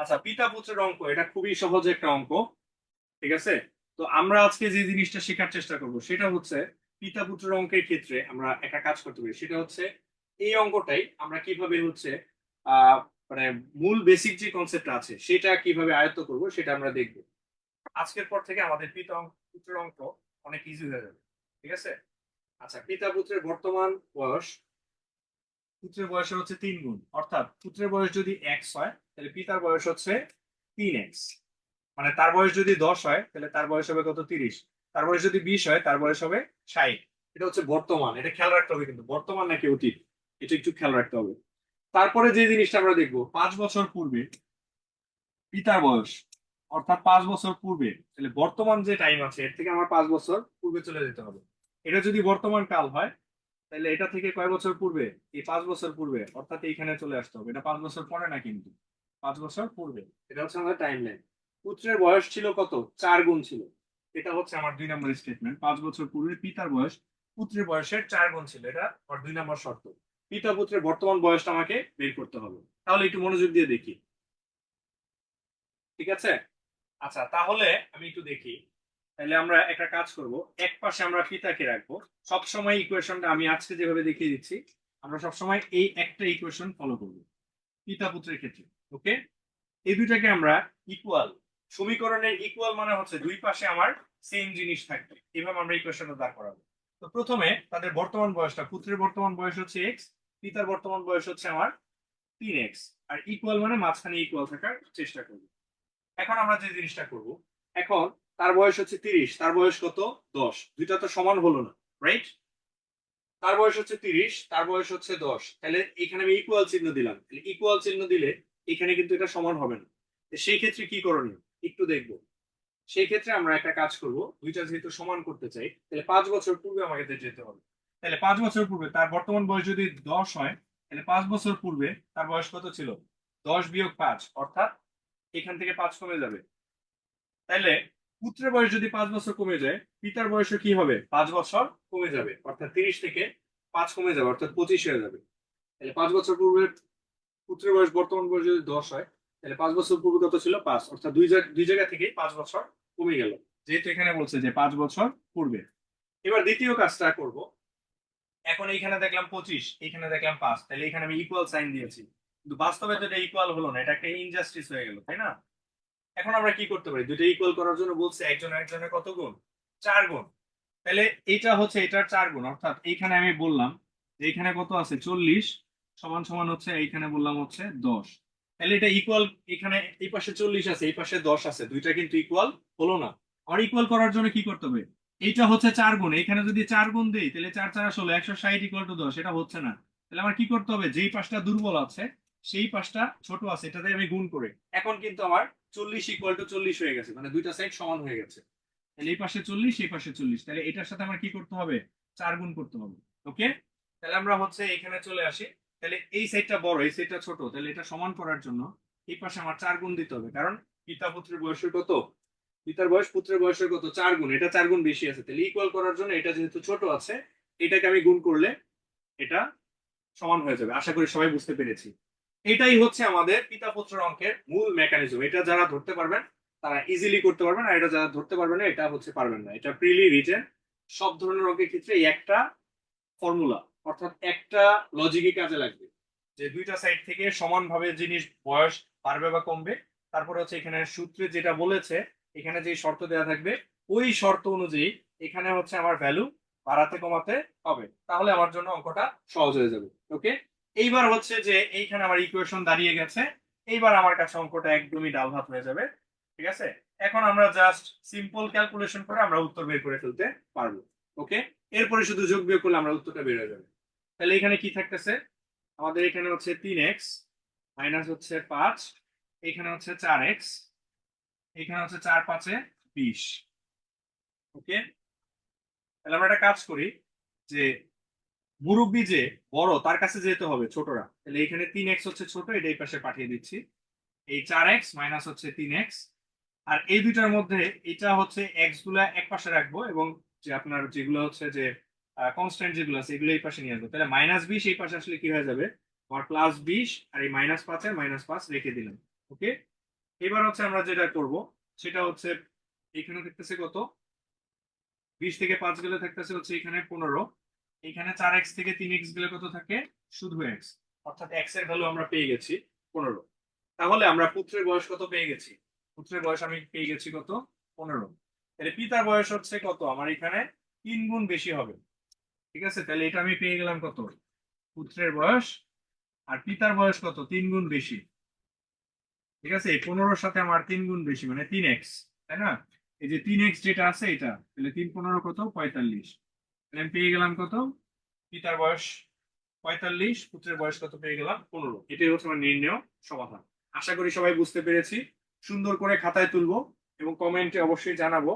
আচ্ছা পিতা পুত্রের অঙ্ক, এটা খুবই সহজ একটা অঙ্ক, ঠিক আছে? তো আমরা আজকে যে জিনিসটা শেখার চেষ্টা করব, সেটা হচ্ছে পিতা পুত্রের অঙ্কের ক্ষেত্রে আমরা একটা কাজ করতে পারি, সেটা হচ্ছে এই অঙ্কটাই আমরা কীভাবে হচ্ছে মানে মূল বেসিক যে কনসেপ্টটা আছে, সেটা কীভাবে আয়ত্ত করব, সেটা আমরা দেখব। আজকের পর থেকে আমাদের পিতা পুত্রের অঙ্ক অনেক ইজি হয়ে যাবে, ঠিক আছে? আচ্ছা পিতা পুত্রের বর্তমান বয়স পুত্রের বয়সের হচ্ছে তিন গুণ। অর্থাৎ পুত্রের বয়স যদি এক্স হয়, তাহলে পিতার বয়স হচ্ছে তিন এক্স মানে তার বয়স যদি দশ হয়, তাহলে তার বয়স হবে কত? তিরিশ। তার বয়স যদি বিশ হয়, তার বয়স হবে ষাট। এটা হচ্ছে বর্তমান। এটা খেয়াল রাখতে হবে কিন্তু। বর্তমান নাকি অতীত? এটা একটু খেয়াল রাখতে হবে। তারপরে যে জিনিসটা আমরা দেখব, পাঁচ বছর পূর্বে পিতার বয়স, অর্থাৎ পাঁচ বছর পূর্বে। তাহলে বর্তমান যে টাইম আছে, এর থেকে আমার পাঁচ বছর পূর্বে চলে যেতে হবে। এটা যদি বর্তমান কাল হয় তাহলে এটা থেকে কয় বছর পূর্বে? এই পাঁচ বছর পূর্বে, অর্থাৎ এইখানে চলে আসতে হবে। এটা পাঁচ বছর পরে না কিন্তু? পাঁচ বছর পূর্বে। এটা হচ্ছে আমাদের টাইম লাইন পুত্রের বয়স ছিল কত? চার গুণ ছিল। এটা হচ্ছে আমার দুই নম্বর স্টেটমেন্ট পাঁচ বছর পূর্বে পিতার বয়স, পুত্রের বয়সের চার গুণ ছিল। এটা আমার দুই নম্বর শর্ত। পিতা পুত্রের বর্তমান বয়সটা আমাকে বের করতে হবে। তাহলে একটু মনোযোগ দিয়ে দেখি। ঠিক আছে? আচ্ছা তাহলে আমি একটু দেখি। তাহলে আমরা একটা কাজ করব। এক পাশে আমরা পিতাকে রাখব। সবসময় ইকুয়েশনটা আমি আজকে যেভাবে দেখিয়ে দিচ্ছি, আমরা সবসময় এই একটা ইকুয়েশন ফলো করব, পিতা পুত্রের ক্ষেত্রে ওকে এই দুইটাকে আমরা ইকুয়াল সমীকরণের ইকুয়াল মানে হচ্ছে দুই পাশে আমার সেম জিনিস থাকবে। এভাবে আমরা ইকুয়েশনটা দাঁড় করাবো। তো প্রথমে তাদের বর্তমান বয়সটা, পুত্রের বর্তমান বয়স হচ্ছে এক্স পিতার বর্তমান বয়স হচ্ছে আমার তিন এক্স আর ইকুয়াল মানে মাঝখানে ইকুয়াল থাকার চেষ্টা করব। এখন আমরা যে জিনিসটা করব, এখন তার বয়স হচ্ছে তিরিশ, তার বয়স কত? দশ। দুইটা তো সমান হলো না রাইট তার বয়স হচ্ছে তিরিশ, তার বয়স হচ্ছে দশ। তাহলে এখানে আমি ইকুয়াল চিহ্ন দিলাম। ইকুয়াল চিহ্ন দিলে এখানে কিন্তু এটা সমান হবে না। সেই ক্ষেত্রে কি করণীয়? একটু দেখব। সেই ক্ষেত্রে আমরা একটা কাজ করব। দুইটা যেহেতু সমান করতে চাই, তাহলে পাঁচ বছর পূর্বে আমাকে যেতে হবে। তাহলে পাঁচ বছর পূর্বে তার বর্তমান বয়স যদি দশ হয়, তাহলে পাঁচ বছর পূর্বে তার বয়স কত ছিল? দশ বিয়োগ পাঁচ, অর্থাৎ এখান থেকে পাঁচ কমে যাবে। তাহলে পুত্রের বয়স যদি পাঁচ বছর কমে যায়, পিতার বয়সও কি হবে? পাঁচ বছর কমে যাবে। অর্থাৎ তিরিশ থেকে পাঁচ কমে যাবে, অর্থাৎ পঁচিশ হয়ে যাবে। তাহলে পাঁচ বছর পূর্বে পুত্রের বয়স বর্তমান বয়স যদি দশ হয়, তাহলে পাঁচ বছর পূর্বে কত ছিল? পাঁচ। অর্থাৎ দুই দুই জায়গা থেকে পাঁচ বছর কমে গেল। যেহেতু এখানে বলছে যে পাঁচ বছর পূর্বে। এবার দ্বিতীয় কাজটা করব। এখন এইখানে দেখলাম পঁচিশ, এইখানে দেখলাম পাঁচ। তাহলে এখানে আমি ইকুয়াল সাইন দিয়েছি। কিন্তু বাস্তবে তো এটা ইকুয়াল হলো না, এটা একটা ইনজাস্টিস হয়ে গেল, তাই না? এখন আমরা কি করতে পারি? দুটো ইকুয়াল করার জন্য বলছে একজন একজনের কত গুণ? চার গুণ। তাহলে এটা হচ্ছে, এটার চার গুণ। অর্থাৎ এইখানে আমি বললাম যে এইখানে কত আছে? চল্লিশ সমান সমান হচ্ছে, এইখানে বললাম হচ্ছে দশ। তাহলে এটা ইকুয়াল এখানে এই পাশে চল্লিশ আছে, এই পাশে দশ আছে। দুইটা কিন্তু ইকুয়াল হলো না। আর ইকুয়াল করার জন্য কি করতে হবে? এইটা হচ্ছে চার গুণ। এখানে যদি চার গুণ দেই, তাহলে চার চার ষোলো একশো ষাট ইকুয়াল টু দশ, এটা হচ্ছে না। তাহলে আমার কি করতে হবে? যেই পাশটা দুর্বল আছে সেই পাশটা ছোট আছে এটাতে আমি গুণ করে। এখন কিন্তু আমার চল্লিশ ইকুয়াল টু চল্লিশ হয়ে গেছে মানে দুইটা সাইড সমান হয়ে গেছে। তাহলে এই পাশে চল্লিশ এই পাশে চল্লিশ তাহলে এটার সাথে আমার কি করতে হবে? চার গুণ করতে হবে ওকে তাহলে আমরা হচ্ছে এখানে চলে আসি। তাহলে এই সাইডটা বড় এই সাইডটা ছোট তাহলে এটা সমান করার জন্য এই পাশে আমার চার গুণ দিতে হবে। কারণ পিতা পুত্রের বয়সের কত? পিতার বয়স পুত্রের বয়সের কত? চার গুণ এটা চার গুণ বেশি আছে। তাহলে ইকুয়াল করার জন্য এটা যেহেতু ছোট আছে এটাকে আমি গুণ করলে এটা সমান হয়ে যাবে। আশা করি সবাই বুঝতে পেরেছি। এটাই হচ্ছে আমাদের পিতা পুত্রের অঙ্কের মূল মেকানিজম এটা যারা ধরতে পারবেন, তারা ইজিলি করতে পারবেন, আর এটা যারা ধরতে পারবেন না, এটা হচ্ছে পারবেন না। এটা প্রিলি রিটেন সব ধরনের অঙ্কের ক্ষেত্রে একটা ফর্মুলা অর্থাৎ একটা লজিকই কাজে লাগবে। যে দুইটা সাইড থেকে সমানভাবে জিনিস বয়স বাড়বে বা কমবে, তারপরে হচ্ছে এখানে সূত্রে যেটা বলেছে, এখানে যে শর্ত দেওয়া থাকবে, ওই শর্ত অনুযায়ী এখানে হচ্ছে আমার ভ্যালু বাড়াতে কমাতে হবে। তাহলে আমার জন্য অঙ্কটা সহজ হয়ে যাবে। ওকে এইবার হচ্ছে যে এইখানে আমার ইকুয়েশন দাঁড়িয়ে গেছে। এইবার আমার কাছে অঙ্কটা একদমই ডাল ভাত হয়ে যাবে। ঠিক আছে? এখন আমরা জাস্ট সিম্পল ক্যালকুলেশন করে আমরা উত্তর বের করে ফেলতে পারব। ওকে এরপরে শুধু যোগ বিয়োগ করলে আমরা উত্তরটা বের হয়ে যাবে। তাহলে এখানে কি থাকতেছে? আমাদের এখানে হচ্ছে তিন এক্স মাইনাস হচ্ছে পাঁচ, এখানে হচ্ছে চার এক্স, এখানে হচ্ছে চার পাঁচে বিশ। ওকে তাহলে আমরা একটা কাজ করি যে মুরব্বী যে বড়, তার কাছে যেতে হবে ছোটরা। তাহলে এখানে তিন এক্স হচ্ছে ছোট, এটা এই পাশে পাঠিয়ে দিচ্ছি। এই চার এক্স মাইনাস হচ্ছে তিন এক্স আর এই দুইটার মধ্যে এটা হচ্ছে এক্সগুলা এক পাশে রাখব এবং যে আপনার যেগুলো হচ্ছে যে কনস্ট্যান্ট যেগুলো আছে, এগুলো এই পাশে নিয়ে আসব। তাহলে মাইনাস বিশ, এই পাশে আসলে কি হয়ে যাবে? আমার প্লাস বিশ আর এই মাইনাস পাঁচের মাইনাস পাঁচ রেখে দিলাম। ওকে? এবার হচ্ছে আমরা যেটা করব, সেটা হচ্ছে এখানে থাকতেছে কত? বিশ থেকে পাঁচ গেলে থাকতেছে হচ্ছে এখানে পনেরো। এখানে চার এক্স থেকে তিন এক্স গেলে কত থাকে? শুধু এক্স অর্থাৎ এক্সের ভ্যালু আমরা পেয়ে গেছি পনেরো। তাহলে আমরা পুত্রের বয়স কত পেয়ে গেছি? পুত্রের বয়স আমি পেয়ে গেছি কত? পনেরো। তাহলে পিতার বয়স হচ্ছে কত? আমার এখানে তিন গুণ বেশি হবে। ঠিক আছে? তাহলে এটা আমি পেয়ে গেলাম কত? পুত্রের বয়স। আর পিতার বয়স কত? তিন গুণ বেশি। ঠিক আছে? এই পনেরোর সাথে আমার তিন গুণ বেশি মানে তিন এক্স তাই না? এই যে তিন এক্স যেটা আছে এটা, তাহলে তিন পনেরো কত? পঁয়তাল্লিশ। আমি পেয়ে গেলাম কত? পিতার বয়স পঁয়তাল্লিশ, পুত্রের বয়স কত পেয়ে গেলাম? পনেরো। এটাই হচ্ছে আমার নির্ণয় সমাধান। আশা করি সবাই বুঝতে পেরেছি। সুন্দর করে খাতায় তুলবো এবং কমেন্টে অবশ্যই জানাব